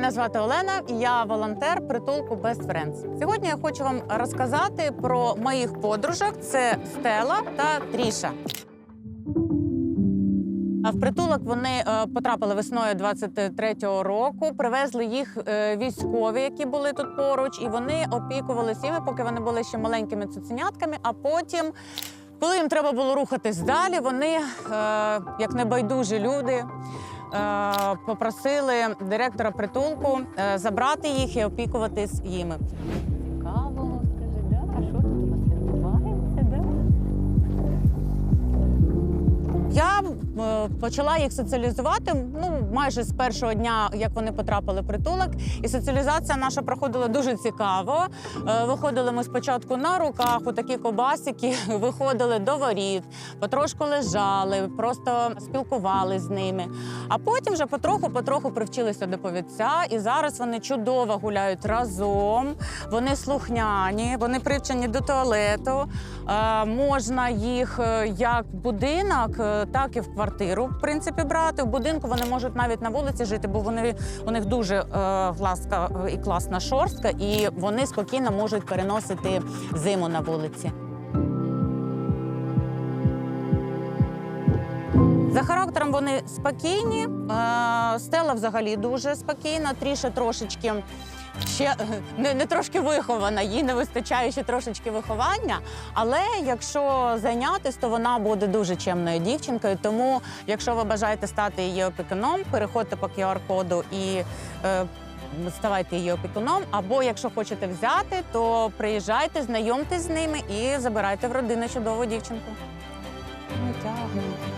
Мене звати Олена, і я волонтер притулку Best Friends. Сьогодні я хочу вам розказати про моїх подружок: це Стела та Тріша. В притулок вони е, потрапили весною 23-го року. Привезли їх е, військові, які були тут поруч, і вони опікувалися поки вони були ще маленькими цуценятками. А потім, коли їм треба було рухатись далі, вони, е, як небайдужі люди, е, попросили директора притулку е, забрати їх і опікуватись їми. Цікаво, скажи, да? А що тут у нас почала їх соціалізувати ну майже з першого дня, як вони потрапили в притулок. І соціалізація наша проходила дуже цікаво. Е, Виходили ми спочатку на руках, у такі кобасики, виходили до воріт, потрошку лежали, просто спілкувалися з ними. А потім вже потроху-потроху привчилися до повідця, і зараз вони чудово гуляють разом. Вони слухняні, вони привчені до туалету. Е, можна їх е, як будинок, е, так і в квартиру, в принципі, брати. В будинку вони можуть навіть на вулиці жити, бо вони у них дуже е, ласка і класна шорстка, і вони спокійно можуть переносити зиму на вулиці. За характером вони спокійні. е, Стела взагалі дуже спокійна, тріше трошечки. Ще не, не трошки вихована, їй не вистачає ще трошечки виховання. Але якщо зайнятись, то вона буде дуже чемною дівчинкою. Тому, якщо ви бажаєте стати її опікуном, переходьте по QR-коду і е, ставайте її опікуном. Або якщо хочете взяти, то приїжджайте, знайомтесь з ними і забирайте в родину чудову дівчинку. Ну, тягне.